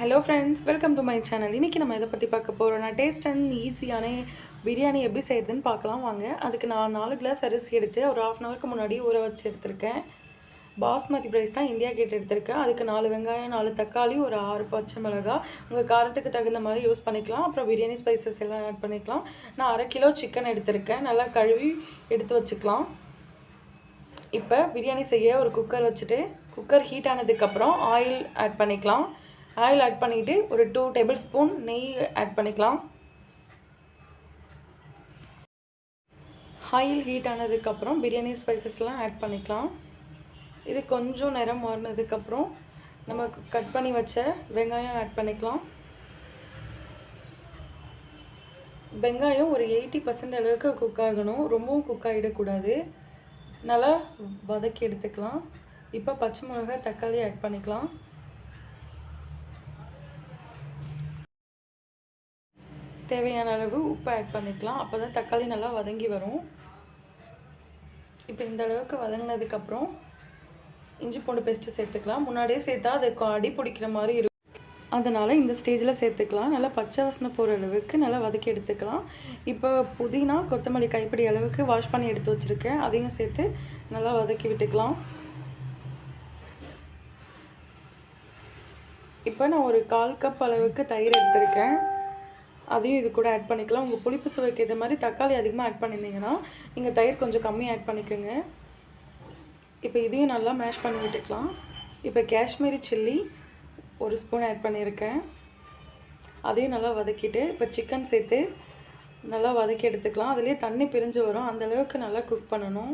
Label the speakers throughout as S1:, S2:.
S1: Hello friends welcome to my channel இன்றைக்கி நம்ம இதை பற்றி பார்க்க போகிறோம் நான் டேஸ்ட் அண்ட் ஈஸியான பிரியாணி எப்படி செய்கிறதுன்னு பார்க்கலாம் வாங்க. அதுக்கு நான் நாலு கிளாஸ் அரிசி எடுத்து ஒரு ஆஃப் அன் ஹவருக்கு முன்னாடி ஊற வச்சு எடுத்திருக்கேன். பாஸ்மதி ரைஸ் தான் இந்தியா கேட் எடுத்திருக்கேன். அதுக்கு நாலு வெங்காயம் நாலு தக்காளி ஒரு ஆறு பச்சை மிளகாய் உங்கள் காரத்துக்கு தகுந்த மாதிரி யூஸ் பண்ணிக்கலாம். அப்புறம் பிரியாணி ஸ்பைசஸ் எல்லாம் ஆட் பண்ணிக்கலாம். நான் அரை கிலோ சிக்கன் எடுத்திருக்கேன். நல்லா கழுவி எடுத்து வச்சுக்கலாம். இப்போ பிரியாணி செய்ய ஒரு குக்கர் வச்சுட்டு குக்கர் ஹீட் ஆனதுக்கப்புறம் ஆயில் ஆட் பண்ணிக்கலாம். ஆயில் ஆட் பண்ணிவிட்டு ஒரு டூ டேபிள் ஸ்பூன் நெய் ஆட் பண்ணிக்கலாம். ஆயில் ஹீட் ஆனதுக்கப்புறம் பிரியாணி ஸ்பைசஸ்லாம் ஆட் பண்ணிக்கலாம். இது கொஞ்சம் நேரம் மாறினதுக்கப்புறம் நம்ம கட் பண்ணி வச்ச வெங்காயம் ஆட் பண்ணிக்கலாம். வெங்காயம் ஒரு எயிட்டி பர்சன்ட் அளவுக்கு குக் ஆகணும். ரொம்பவும் குக் ஆகிடக்கூடாது நல்லா வதக்கி எடுத்துக்கலாம். இப்போ பச்சை மிளகாய் தக்காளி ஆட் பண்ணிக்கலாம். தேவையான அளவு உப்பு ஆட் பண்ணிக்கலாம். அப்போ தான் தக்காளி நல்லா வதங்கி வரும். இப்போ இந்த அளவுக்கு வதங்கினதுக்கப்புறம் இஞ்சி பூண்டு பேஸ்ட்டு சேர்த்துக்கலாம். முன்னாடியே சேர்த்தா அது அடி பிடிக்கிற மாதிரி இருக்கும். அதனால் இந்த ஸ்டேஜில் சேர்த்துக்கலாம். நல்லா பச்சை வாசனை போகிற அளவுக்கு நல்லா வதக்கி எடுத்துக்கலாம். இப்போ புதினா கொத்தமல்லி கைப்பிடி அளவுக்கு வாஷ் பண்ணி எடுத்து வச்சுருக்கேன். அதையும் சேர்த்து நல்லா வதக்கி விட்டுக்கலாம். இப்போ நான் ஒரு கால் கப் அளவுக்கு தயிர் எடுத்திருக்கேன். அதையும் இது கூட ஆட் பண்ணிக்கலாம். உங்கள் புளிப்பு சுவைக்கு இது மாதிரி தக்காளி அதிகமாக ஆட் பண்ணியிருந்தீங்கன்னா நீங்கள் தயிர் கொஞ்சம் கம்மி ஆட் பண்ணிக்கோங்க. இப்போ இதையும் நல்லா மேஷ் பண்ணி விட்டுக்கலாம். இப்போ காஷ்மீரி சில்லி ஒரு ஸ்பூன் ஆட் பண்ணியிருக்கேன் அதையும் நல்லா வதக்கிட்டு இப்போ சிக்கன் சேர்த்து நல்லா வதக்கி எடுத்துக்கலாம். அதுலேயே தண்ணி பிரிஞ்சு வரும். அந்தளவுக்கு நல்லா குக் பண்ணணும்.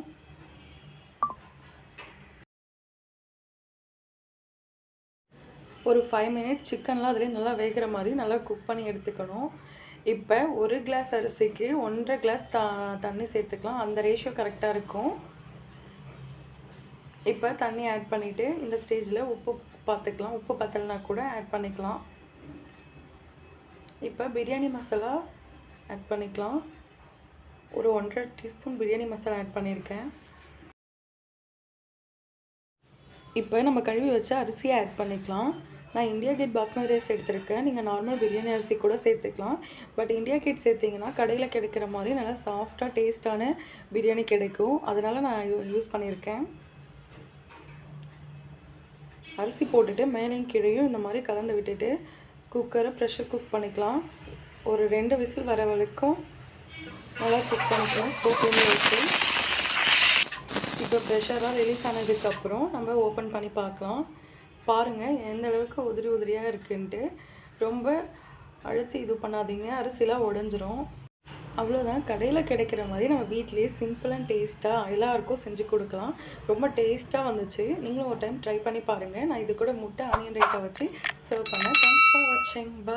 S1: ஒரு ஃபைவ் மினிட்ஸ் சிக்கன்லாம் அதிலே நல்லா வேகிற மாதிரி நல்லா குக் பண்ணி எடுத்துக்கணும். இப்போ ஒரு கிளாஸ் அரிசிக்கு ஒன்றரை கிளாஸ் த தண்ணி சேர்த்துக்கலாம். அந்த ரேஷியோ கரெக்டாக இருக்கும். இப்போ தண்ணி ஆட் பண்ணிவிட்டு இந்த ஸ்டேஜில் உப்பு பார்த்துக்கலாம் உப்பு பத்தலைனா கூட ஆட் பண்ணிக்கலாம். இப்போ பிரியாணி மசாலா ஆட் பண்ணிக்கலாம். ஒரு ஒன்றரை டீஸ்பூன் பிரியாணி மசாலா ஆட் பண்ணியிருக்கேன். இப்போ நம்ம கழுவி வச்ச அரிசியை ஆட் பண்ணிக்கலாம். நான் இந்தியா கேட் பாஸ்மதி ரைஸ் எடுத்திருக்கேன். நீங்கள் நார்மல் பிரியாணி அரிசி கூட சேர்த்துக்கலாம். பட் இந்தியா கேட் சேர்த்திங்கன்னா கடையில் கிடைக்கிற மாதிரி நல்லா சாஃப்டாக டேஸ்ட்டான பிரியாணி கிடைக்கும். அதனால் நான் யூஸ் பண்ணியிருக்கேன். அரிசி போட்டுட்டு மேலேயும் கீழேயும் இந்த மாதிரி கலந்து விட்டுட்டு குக்கரை ப்ரெஷர் குக் பண்ணிக்கலாம். ஒரு ரெண்டு விசில் வர வரைக்கும் நல்லா குக் பண்ணிக்கலாம். ஸ்டோவ்லேருந்து வச்சு இப்போ ப்ரெஷராக ரிலீஸ் ஆனதுக்கப்புறம் நம்ம ஓப்பன் பண்ணி பார்க்கலாம். பாருங்கள் எந்த அளவுக்கு உதிரி உதிரியாக இருக்குன்ட்டு. ரொம்ப அழுத்தி இது பண்ணாதீங்க அரிசிலாம் உடஞ்சிரும். அவ்வளோதான் கடையில் கிடைக்கிற மாதிரி நம்ம வீட்லேயே சிம்பிள் அண்ட் டேஸ்ட்டாக எல்லாருக்கும் செஞ்சு கொடுக்கலாம். ரொம்ப டேஸ்ட்டாக வந்துச்சு. நீங்களும் ஒரு டைம் ட்ரை பண்ணி பாருங்கள் நான் இது கூட முட்டை ஆனியன் ரைட்டை வச்சு சர்வ் பண்ணேன். தேங்க்ஸ் ஃபார் வாட்சிங் பாய்